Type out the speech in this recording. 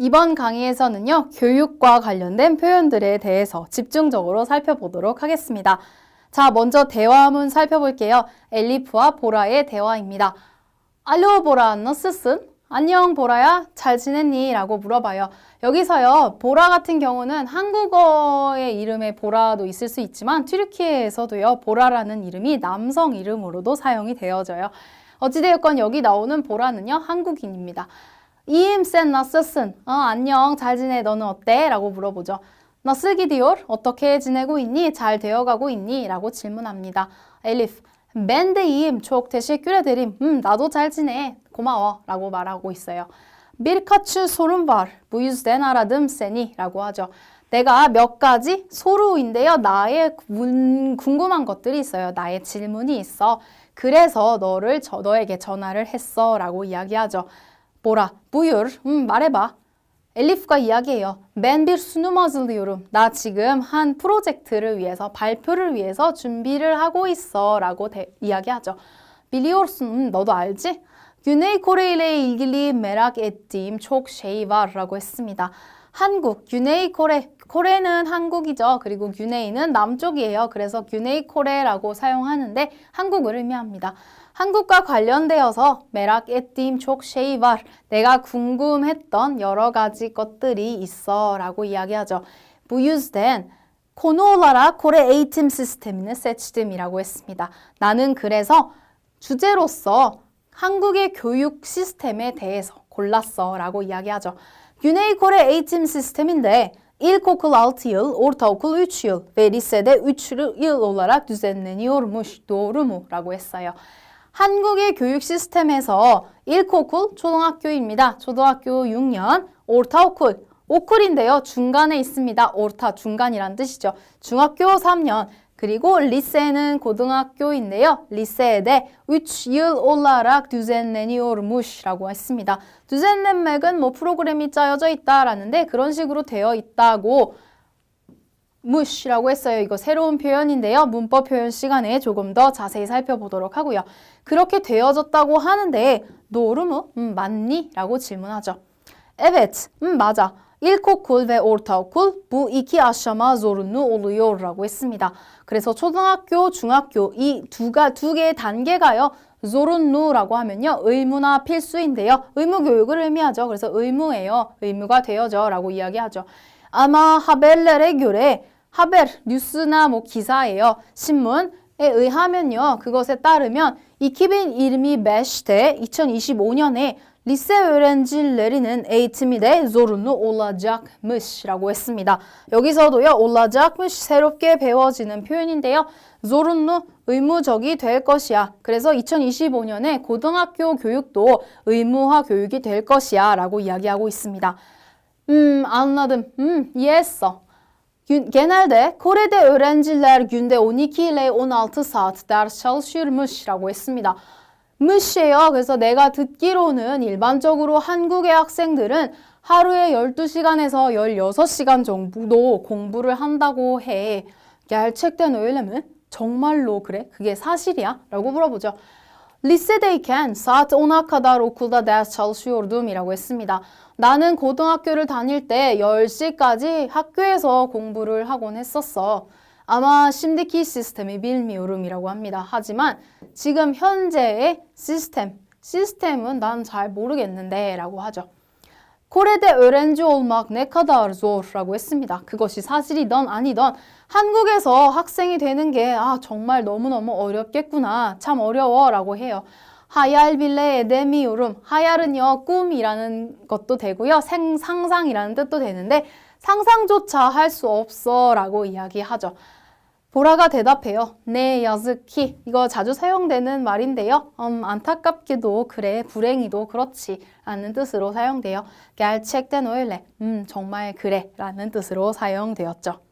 이번 강의에서는요, 교육과 관련된 표현들에 대해서 집중적으로 살펴보도록 하겠습니다. 자, 먼저 대화문 살펴볼게요. 엘리프와 보라의 대화입니다. 알로 보라, 너스슨? 안녕 보라야, 잘 지냈니? 라고 물어봐요. 여기서요, 보라 같은 경우는 한국어의 이름에 보라도 있을 수 있지만 튀르키예에서도요, 보라라는 이름이 남성 이름으로도 사용이 되어져요. 어찌되었건 여기 나오는 보라는요, 한국인입니다. 이임 센 나스슨, 어, 안녕, 잘 지내, 너는 어때? 라고 물어보죠. 나스기디올, 어떻게 지내고 있니? 잘 되어가고 있니? 라고 질문합니다. 엘리프, 촉 teşekkür ederim. 음, 나도 잘 지내. 고마워. 라고 말하고 있어요. Bu yüzden aradım seni. 라고 하죠. 내가 몇 가지 소루인데요. 나의 문- 궁금한 것들이 있어요. 나의 질문이 있어. 그래서 너를 저, 너에게 전화를 했어. 라고 이야기하죠. 뭐라? buyur. 음, 말해봐. 엘리프가 이야기해요. Bir sunum hazırlıyorum. 나 지금 한 프로젝트를 위해서 발표를 위해서 준비를 하고 있어 라고 대, 이야기하죠. 음, 너도 알지? Güney Kore ile ilgili merak ettiğim çok şey var 라고 했습니다. 한국, Güney Kore, 코레는 한국이죠. 그리고 규네이는 남쪽이에요. 그래서 규네이 코레라고 사용하는데 한국을 의미합니다. 한국과 관련되어서 메락 에팀 촉 쉐이발 내가 궁금했던 여러 가지 것들이 있어라고 이야기하죠. Konu olarak Kore eğitim sistemini seçtim이라고 했습니다. 나는 그래서 주제로서 한국의 교육 시스템에 대해서 골랐어라고 이야기하죠. Kore eğitim sisteminde İlkokul 6 yıl, ortaokul 3 yıl ve lisede 3 yıl olarak düzenleniyormuş. Doğru mu? 라고 했어요. 한국의 교육 시스템에서 1코쿨 초등학교입니다. 초등학교 6년, ortaokul 오쿨인데요. 중간에 있습니다. orta 중간이란 뜻이죠. 중학교 3년 그리고 리세는 고등학교인데요. 리세에 3 yıl olarak düzenleniyormuş라고 했습니다. düzenlen맥은 뭐 프로그램이 짜여져 있다라는데 그런 식으로 되어 있다고 무시라고 했어요. 이거 새로운 표현인데요. 문법 표현 시간에 조금 더 자세히 살펴보도록 하고요. 그렇게 되어졌다고 하는데 노르무 음, 맞니? 라고 질문하죠. Evet, 음, 맞아. İlkokul ve ortaokul bu iki aşama zorunlu oluyor라고 했습니다. 그래서 초등학교, 중학교 이 두가 두 개의 단계가요. zorunlu라고 하면요. 의무나 필수인데요. 의무 교육을 의미하죠. 그래서 의무예요. 의무가 되어져라고 이야기하죠. 아마 하벨레에 göre 하벨 뉴스나 뭐 기사예요. 신문에 의하면요. 그것에 따르면 2025'te 2025년에 리세 öğrencilerinin eğitimi de zorunlu olacakmış라고 했습니다. 여기서도요. olacakmış 새롭게 배워지는 표현인데요. zorunlu 의무적이 될 것이야. 그래서 2025년에 고등학교 교육도 의무화 교육이 될 것이야 라고 이야기하고 있습니다. 음, anladım. 음, 이해했어. Genelde Kore'de öğrenciler günde 12 ile 16 saat ders çalışırmış라고 했습니다. Mış이에요. 그래서 내가 듣기로는 일반적으로 한국의 학생들은 하루에 12시간에서 16시간 정도 공부를 한다고 해. gerçekten? 정말로 그래? 그게 사실이야? 라고 물어보죠. Lisedeyken saat 10'a kadar okulda ders çalışıyordum 이라고 했습니다. 나는 고등학교를 다닐 때 10시까지 학교에서 공부를 하곤 했었어. 아마 şimdiki 시스템이 bilmiyorum이라고 합니다. 하지만 지금 현재의 시스템, 시스템은 난 잘 모르겠는데 라고 하죠. öğrenci olmak ne kadar zor라고 했습니다. 그것이 사실이던 아니던 한국에서 학생이 되는 게 아, 정말 너무너무 어렵겠구나. 참 어려워 라고 해요. 하얄 빌레 에데미오름. 하얄은요, 꿈이라는 것도 되고요. 생, 상상이라는 뜻도 되는데 상상조차 할 수 없어 라고 이야기하죠. 보라가 대답해요. 네, 야즈키. 이거 자주 사용되는 말인데요. 음, 안타깝게도 그래, 불행히도 그렇지. 라는 뜻으로 사용돼요. gerçekten öyle. 음, 정말 그래. 라는 뜻으로 사용되었죠.